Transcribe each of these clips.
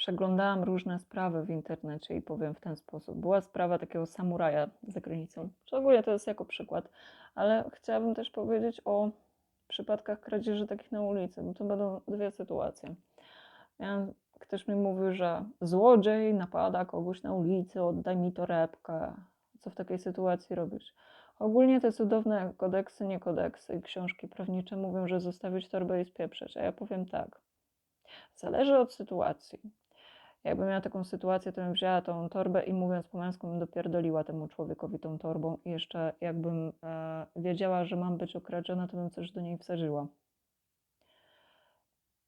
Przeglądałam różne sprawy w internecie i powiem w ten sposób. Była sprawa takiego samuraja za granicą. Szczególnie to jest jako przykład, ale chciałabym też powiedzieć o przypadkach kradzieży takich na ulicy, bo to będą dwie sytuacje. Ktoś mi mówił, że złodziej napada kogoś na ulicy, oddaj mi torebkę. Co w takiej sytuacji robić? Ogólnie te cudowne kodeksy, nie kodeksy i książki prawnicze mówią, że zostawić torbę i spieprzeć, a ja powiem tak. Zależy od sytuacji. Jakbym miała taką sytuację, to bym wzięła tą torbę i mówiąc po męsku, bym dopierdoliła temu człowiekowi tą torbą i jeszcze jakbym e, wiedziała, że mam być okradziona, to bym coś do niej wsadziła.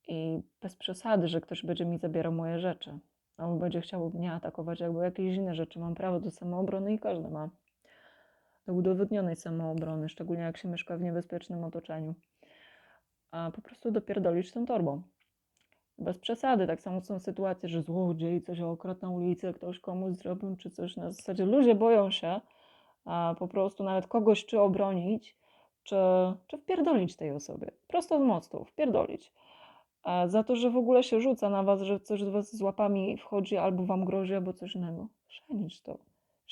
I bez przesady, że ktoś będzie mi zabierał moje rzeczy. Albo będzie chciał mnie atakować, albo jakieś inne rzeczy. Mam prawo do samoobrony i każdy ma. Do udowodnionej samoobrony, szczególnie jak się mieszka w niebezpiecznym otoczeniu. A po prostu dopierdolić tą torbą. Bez przesady, tak samo są sytuacje, że złodziej coś okradł na ulicy, ktoś komuś zrobił, czy coś na zasadzie. Ludzie boją się a po prostu nawet kogoś czy obronić, czy, czy wpierdolić tej osobie. Prosto z mostu, wpierdolić. A za to, że w ogóle się rzuca na was, że coś do was z łapami wchodzi, albo wam grozi, albo coś innego. Szenić to.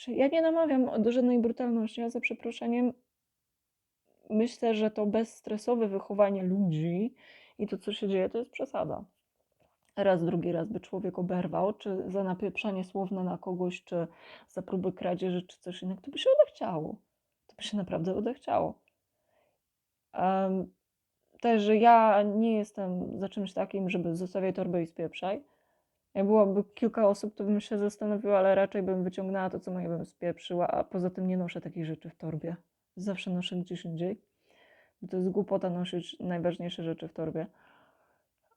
Ja nie namawiam do żadnej brutalności, ja za przeproszeniem myślę, że to bezstresowe wychowanie ludzi i to, co się dzieje, to jest przesada raz, drugi raz by człowiek oberwał, czy za napieprzanie słowne na kogoś, czy za próby kradzieży, czy coś innego, to by się odechciało. To by się naprawdę odechciało. Um, też, że ja nie jestem za czymś takim, żeby zostawiać torbę i spieprzaj. Jak byłoby kilka osób, to bym się zastanowiła, ale raczej bym wyciągnęła to, co moje bym spieprzyła, a poza tym nie noszę takich rzeczy w torbie. Zawsze noszę gdzieś indziej. To jest głupota nosić najważniejsze rzeczy w torbie.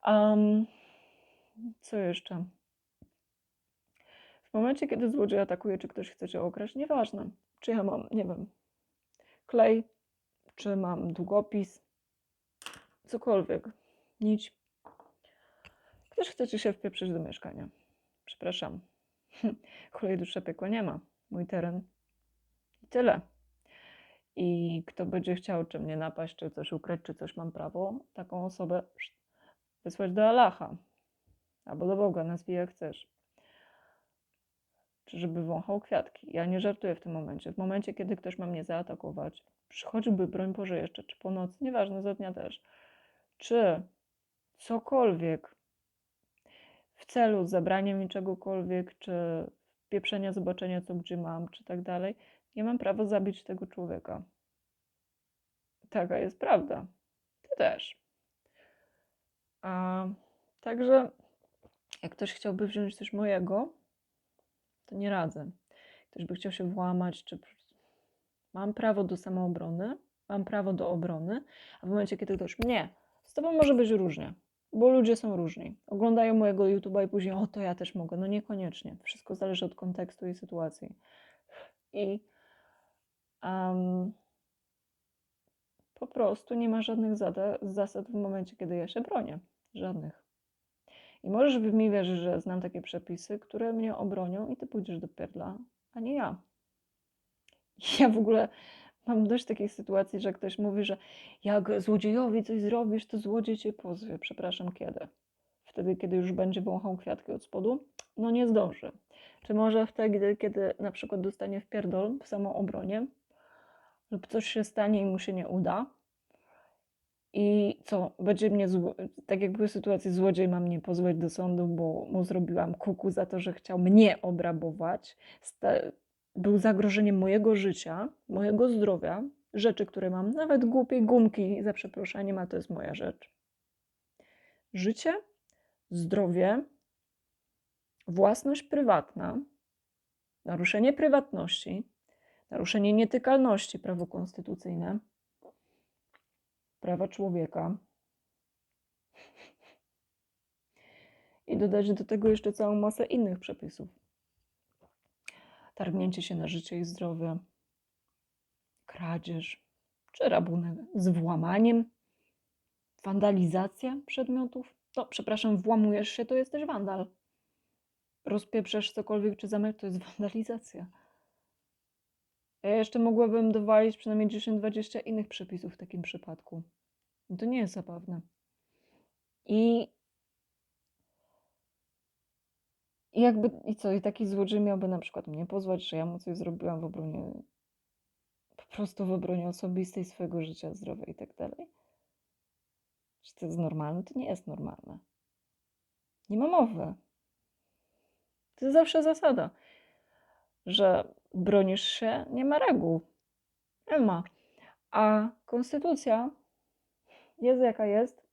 Um, co jeszcze? W momencie, kiedy złodziej atakuje, czy ktoś chce cię okraść, nieważne, czy ja mam, nie wiem, klej, czy mam długopis, cokolwiek, nić. Ktoś chce ci się wpieprzyć do mieszkania. Przepraszam. Kolej dusze piekła nie ma. Mój teren. I tyle. I kto będzie chciał czy mnie napaść, czy coś ukraść, czy coś mam prawo, taką osobę wysłać do Allaha albo do Boga, nazwij jak chcesz. Czy żeby wąchał kwiatki. Ja nie żartuję w tym momencie. W momencie, kiedy ktoś ma mnie zaatakować, przychodziłby, broń Boże, jeszcze, czy po nocy, nieważne, za dnia też, czy cokolwiek w celu zabrania mi czegokolwiek, czy pieprzenia, zobaczenia, co gdzie mam, czy tak dalej, nie mam prawa zabić tego człowieka. Taka jest prawda. Ty też. A, także jak ktoś chciałby wziąć coś mojego, to nie radzę. Ktoś by chciał się włamać, czy mam prawo do samoobrony, mam prawo do obrony, a w momencie, kiedy ktoś nie, z tobą może być różnie, bo ludzie są różni. Oglądają mojego YouTube'a i później, o to ja też mogę. No niekoniecznie. Wszystko zależy od kontekstu i sytuacji. I um, po prostu nie ma żadnych zasad w momencie, kiedy ja się bronię. Żadnych. I możesz mi wierzyć, że znam takie przepisy, które mnie obronią i ty pójdziesz do pierdla, a nie ja. Ja w ogóle mam dość takich sytuacji, że ktoś mówi, że jak złodziejowi coś zrobisz, to złodziej cię pozwie. Przepraszam, kiedy? Wtedy, kiedy już będzie wąchał kwiatki od spodu? No nie zdąży. Czy może wtedy, kiedy na przykład dostanie w pierdol w samoobronie lub coś się stanie i mu się nie uda, i co, będzie mnie, zło... tak jak były sytuacje, złodziej ma mnie pozwać do sądu, bo mu zrobiłam kuku za to, że chciał mnie obrabować. Sta... Był zagrożeniem mojego życia, mojego zdrowia, rzeczy, które mam, nawet głupie gumki, za przeproszeniem, a to jest moja rzecz. Życie, zdrowie, własność prywatna, naruszenie prywatności, naruszenie nietykalności, prawo konstytucyjne – prawa człowieka. I dodać do tego jeszcze całą masę innych przepisów. Targnięcie się na życie i zdrowie, kradzież czy rabunek z włamaniem, wandalizacja przedmiotów. No, przepraszam, włamujesz się, to jesteś wandal. Rozpieprzasz cokolwiek czy zamek, to jest wandalizacja. Ja jeszcze mogłabym dowalić przynajmniej 10-20 innych przepisów w takim przypadku. To nie jest zabawne. I, I jakby, i co, i taki złodziej miałby na przykład mnie pozwać, że ja mu coś zrobiłam w obronie, po prostu w obronie osobistej swojego życia, zdrowia i tak dalej. Czy to jest normalne? To nie jest normalne. Nie ma mowy. To jest zawsze zasada, że bronisz się, nie ma reguł. Nie ma. A konstytucja jest jaka jest,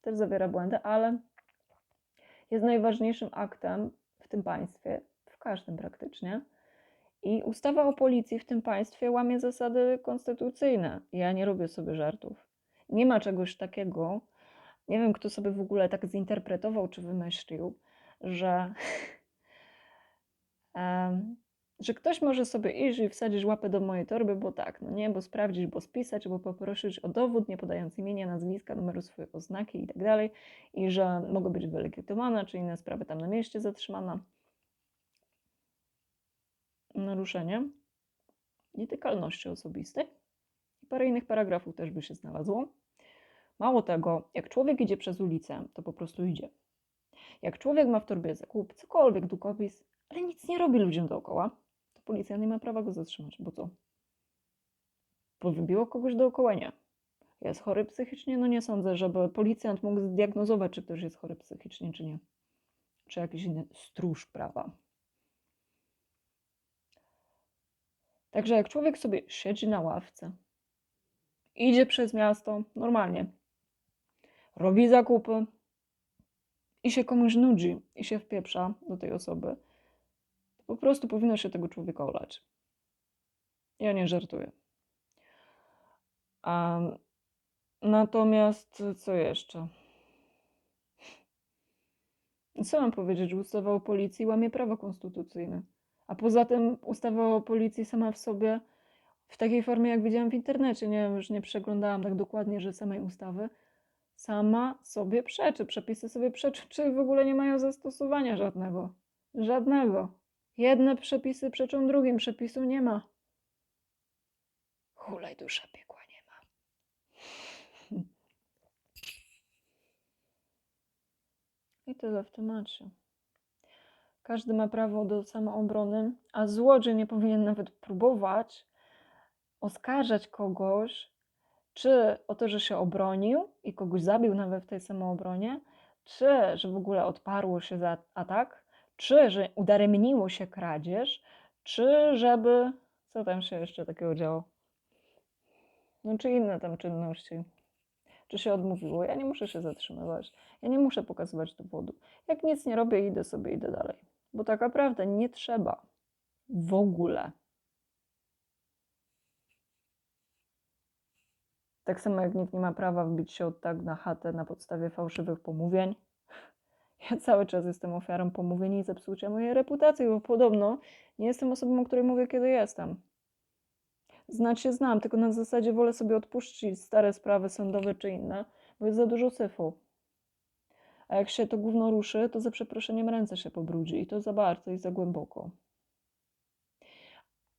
też zawiera błędy, ale jest najważniejszym aktem w tym państwie, w każdym praktycznie. I ustawa o policji w tym państwie łamie zasady konstytucyjne. Ja nie robię sobie żartów. Nie ma czegoś takiego, nie wiem kto sobie w ogóle tak zinterpretował czy wymyślił, że, że ktoś może sobie iść i wsadzić łapę do mojej torby, bo tak, no nie, bo sprawdzić, bo spisać, bo poprosić o dowód, nie podając imienia, nazwiska, numeru swojej oznaki i tak dalej, i że mogę być wylegitymowana, czy inne sprawy tam na mieście zatrzymana. Naruszenie nietykalności osobistej i parę innych paragrafów też by się znalazło. Mało tego, jak człowiek idzie przez ulicę, to po prostu idzie. Jak człowiek ma w torbie zakup, cokolwiek, długopis, ale nic nie robi ludziom dookoła, policja nie ma prawa go zatrzymać. Bo co? Bo wybiło kogoś dookoła? Nie. Jest chory psychicznie? No nie sądzę, żeby policjant mógł zdiagnozować, czy ktoś jest chory psychicznie, czy nie. Czy jakiś inny stróż prawa. Także jak człowiek sobie siedzi na ławce, idzie przez miasto normalnie, robi zakupy i się komuś nudzi i się wpieprza do tej osoby, po prostu powinno się tego człowieka olać. Ja nie żartuję. A, natomiast co jeszcze? Co mam powiedzieć, że ustawa o policji łamie prawo konstytucyjne. A poza tym ustawa o policji sama w sobie, w takiej formie jak widziałam w internecie, nie wiem, już nie przeglądałam tak dokładnie, że samej ustawy, sama sobie przeczy, przepisy sobie przeczy, czy w ogóle nie mają zastosowania żadnego. Żadnego. Jedne przepisy przeczą drugim, przepisu nie ma. Hulaj dusza piekła nie ma. I tyle w temacie. Każdy ma prawo do samoobrony, a złodziej nie powinien nawet próbować oskarżać kogoś, czy o to, że się obronił i kogoś zabił nawet w tej samoobronie, czy że w ogóle odparło się za atak, czy że udaremniło się kradzież, czy żeby. Co tam się jeszcze takiego działo? No, czy inne tam czynności. Czy się odmówiło? Ja nie muszę się zatrzymywać. Ja nie muszę pokazywać dowodu. Jak nic nie robię, idę sobie, idę dalej. Bo tak naprawdę nie trzeba w ogóle. Tak samo jak nikt nie ma prawa wbić się od tak na chatę na podstawie fałszywych pomówień. Ja cały czas jestem ofiarą pomówień i zepsucia mojej reputacji, bo podobno nie jestem osobą, o której mówię, kiedy jestem. Znać się znam, tylko na zasadzie wolę sobie odpuścić stare sprawy sądowe czy inne, bo jest za dużo syfu. A jak się to gówno ruszy, to za przeproszeniem ręce się pobrudzi i to za bardzo i za głęboko.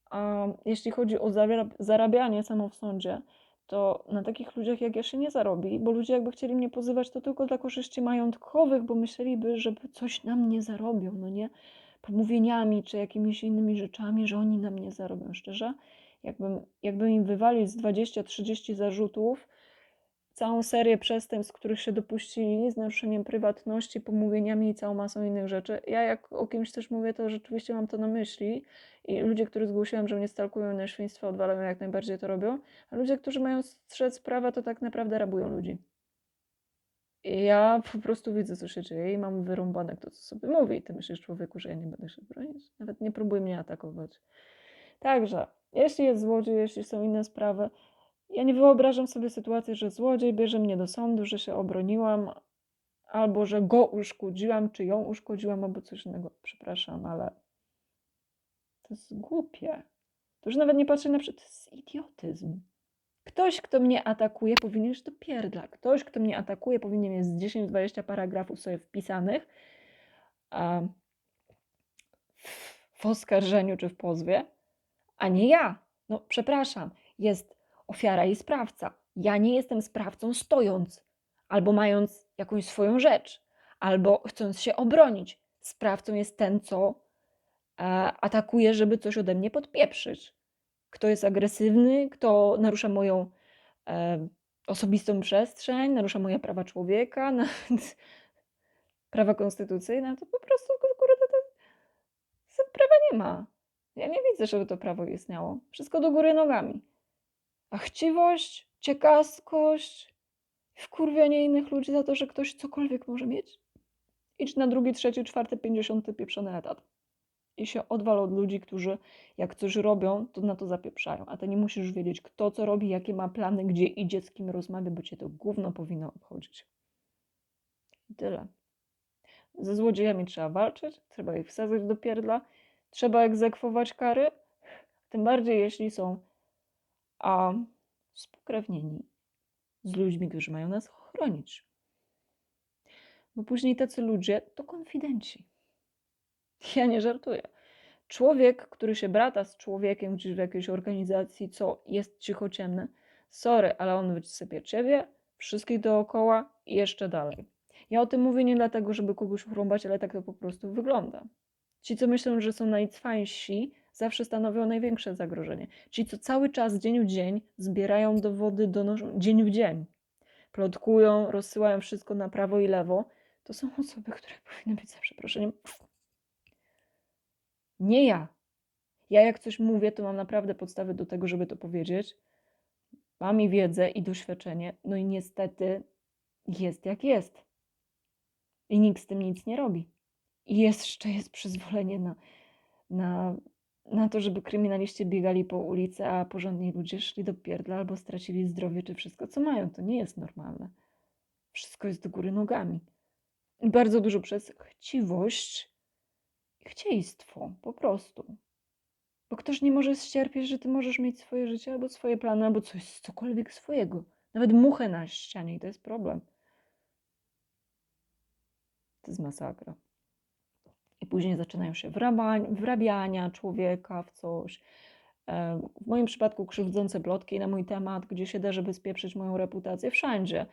A jeśli chodzi o zarabianie samo w sądzie, to na takich ludziach jak ja się nie zarobi, bo ludzie jakby chcieli mnie pozywać, to tylko dla korzyści majątkowych, bo myśleliby, że coś na mnie zarobią, no nie? Pomówieniami czy jakimiś innymi rzeczami, że oni na mnie zarobią. Szczerze, jakbym, jakbym im wywalić z 20-30 zarzutów, całą serię przestępstw, których się dopuścili, z naruszeniem prywatności, pomówieniami i całą masą innych rzeczy. Ja jak o kimś też mówię, to rzeczywiście mam to na myśli i ludzie, których zgłosiłam, że mnie stalkują na świństwo, odwalają jak najbardziej to robią, a ludzie, którzy mają strzec prawa, to tak naprawdę rabują ludzi. I ja po prostu widzę, co się dzieje i mam wyrąbane kto co sobie mówi. I ty myślisz, człowieku, że ja nie będę się bronić? Nawet nie próbuj mnie atakować. Także, jeśli jest złodziej, jeśli są inne sprawy, ja nie wyobrażam sobie sytuacji, że złodziej bierze mnie do sądu, że się obroniłam, albo że go uszkodziłam, czy ją uszkodziłam, albo coś innego. Przepraszam, ale to jest głupie. To już nawet nie patrzę na przykład, to jest idiotyzm. Ktoś, kto mnie atakuje, powinien już do pierdla. Ktoś, kto mnie atakuje, powinien mieć z 10-20 paragrafów sobie wpisanych a, w oskarżeniu czy w pozwie, a nie ja. No, przepraszam, jest ofiara i sprawca. Ja nie jestem sprawcą stojąc, albo mając jakąś swoją rzecz, albo chcąc się obronić. Sprawcą jest ten, co e, atakuje, żeby coś ode mnie podpieprzyć. Kto jest agresywny, kto narusza moją e, osobistą przestrzeń, narusza moje prawa człowieka, nawet prawa konstytucyjne, to po prostu kurde, to, to prawa nie ma. Ja nie widzę, żeby to prawo istniało. Wszystko do góry nogami. A chciwość, ciekawskość, wkurwianie innych ludzi za to, że ktoś cokolwiek może mieć. Idź na drugi, trzeci, czwarty, pięćdziesiąty pieprzony etat. I się odwal od ludzi, którzy jak coś robią, to na to zapieprzają. A ty nie musisz wiedzieć, kto co robi, jakie ma plany, gdzie idzie, z kim rozmawia, bo cię to gówno powinno obchodzić. I tyle. Ze złodziejami trzeba walczyć, trzeba ich wsadzać do pierdla, trzeba egzekwować kary, tym bardziej jeśli są a, spokrewnieni z ludźmi, którzy mają nas chronić. Bo później tacy ludzie to konfidenci. Ja nie żartuję. Człowiek, który się brata z człowiekiem gdzieś w jakiejś organizacji, co jest cichociemne, sorry, ale on wysypie ciebie, wszystkich dookoła i jeszcze dalej. Ja o tym mówię nie dlatego, żeby kogoś chrąbać, ale tak to po prostu wygląda. Ci, co myślą, że są najcwańsi, zawsze stanowią największe zagrożenie. Ci, co cały czas, dzień w dzień, zbierają dowody, donoszą dzień w dzień, plotkują, rozsyłają wszystko na prawo i lewo, to są osoby, które powinny być za przeproszeniem. Nie ja. Ja jak coś mówię, to mam naprawdę podstawy do tego, żeby to powiedzieć. Mam i wiedzę, i doświadczenie. No i niestety jest jak jest. I nikt z tym nic nie robi. I jeszcze jest przyzwolenie na, na, na to, żeby kryminaliści biegali po ulicy, a porządni ludzie szli do pierdla albo stracili zdrowie, czy wszystko, co mają. To nie jest normalne. Wszystko jest do góry nogami. Bardzo dużo przez chciwość i chcieństwo, po prostu. Bo ktoś nie może ścierpieć, że ty możesz mieć swoje życie, albo swoje plany, albo coś, cokolwiek swojego. Nawet muchę na ścianie i to jest problem. To jest masakra. Później zaczynają się wrabiania człowieka w coś. E, W moim przypadku krzywdzące plotki na mój temat, gdzie się da, żeby spieprzyć moją reputację wszędzie.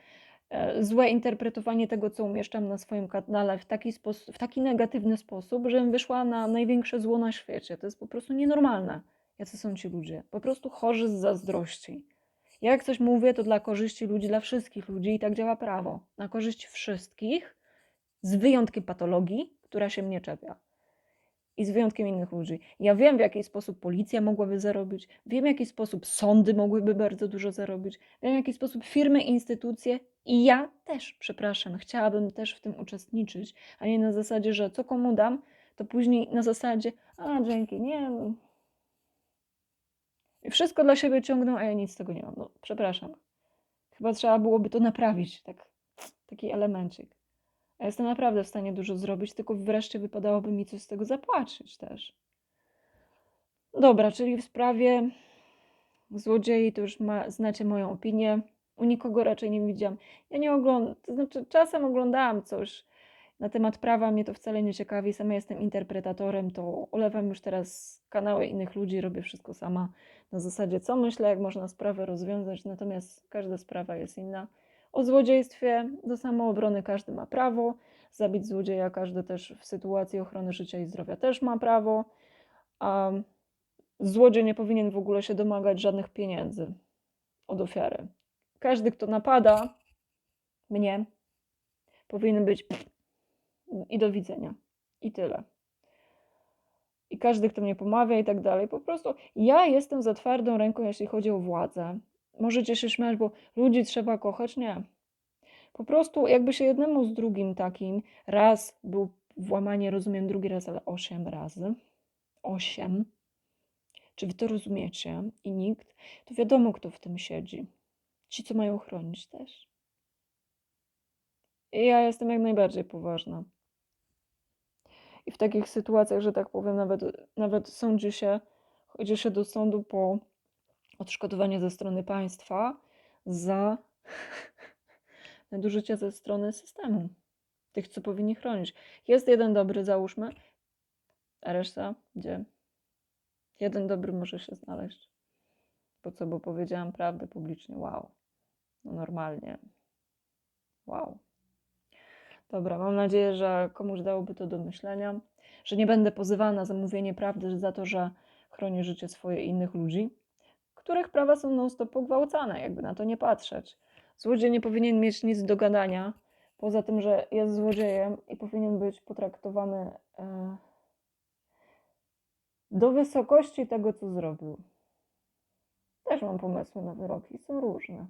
E, Złe interpretowanie tego, co umieszczam na swoim kanale w taki, w taki negatywny sposób, żebym wyszła na największe zło na świecie. To jest po prostu nienormalne. Jacy są ci ludzie? Po prostu chorzy z zazdrości. Ja jak coś mówię, to dla korzyści ludzi, dla wszystkich ludzi i tak działa prawo. Na korzyść wszystkich, z wyjątkiem patologii, która się mnie czepia. I z wyjątkiem innych ludzi. Ja wiem, w jaki sposób policja mogłaby zarobić, wiem, w jaki sposób sądy mogłyby bardzo dużo zarobić, wiem, w jaki sposób firmy, instytucje i ja też, przepraszam, chciałabym też w tym uczestniczyć, a nie na zasadzie, że co komu dam, to później na zasadzie, a dzięki, nie. I wszystko dla siebie ciągną, a ja nic z tego nie mam. No, przepraszam. Chyba trzeba byłoby to naprawić, tak, taki elemencik. Jestem naprawdę w stanie dużo zrobić, tylko wreszcie wypadałoby mi coś z tego zapłacić też. Dobra, czyli w sprawie złodziei to już ma, znacie moją opinię. U nikogo raczej nie widziałam. Ja nie oglądam, to znaczy czasem oglądałam coś na temat prawa, mnie to wcale nie ciekawi. Sama jestem interpretatorem, to olewam już teraz kanały innych ludzi, robię wszystko sama na zasadzie co myślę, jak można sprawę rozwiązać, natomiast każda sprawa jest inna. O złodziejstwie do samoobrony każdy ma prawo. Zabić złodzieja każdy też w sytuacji ochrony życia i zdrowia też ma prawo. A złodziej nie powinien w ogóle się domagać żadnych pieniędzy od ofiary. Każdy, kto napada mnie, powinien być i do widzenia. I tyle. I każdy, kto mnie pomawia i tak dalej. Po prostu ja jestem za twardą ręką, jeśli chodzi o władzę. Możecie się śmiać, bo ludzi trzeba kochać. Nie. Po prostu jakby się jednemu z drugim takim raz był włamanie, rozumiem, drugi raz, ale osiem razy. Osiem. Czy wy to rozumiecie? I nikt? To wiadomo, kto w tym siedzi. Ci, co mają chronić też. I ja jestem jak najbardziej poważna. I w takich sytuacjach, że tak powiem, nawet, nawet sądzi się, chodzi się do sądu po odszkodowanie ze strony państwa za nadużycie ze strony systemu. Tych, co powinni chronić. Jest jeden dobry, załóżmy, a reszta gdzie? Jeden dobry może się znaleźć. Po co? Bo powiedziałam prawdę publicznie. Wow. No normalnie. Wow. Dobra, mam nadzieję, że komuś dałoby to do myślenia, że nie będę pozywana za mówienie prawdy za to, że chronię życie swoje i innych ludzi, których prawa są non-stop pogwałcane, jakby na to nie patrzeć. Złodziej nie powinien mieć nic do gadania, poza tym, że jest złodziejem i powinien być potraktowany e, do wysokości tego, co zrobił. Też mam pomysły na wyroki, są różne.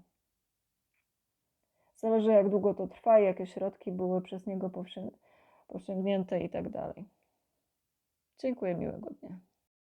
Zależy, jak długo to trwa i jakie środki były przez niego posięgnięte i tak dalej. Dziękuję, miłego dnia.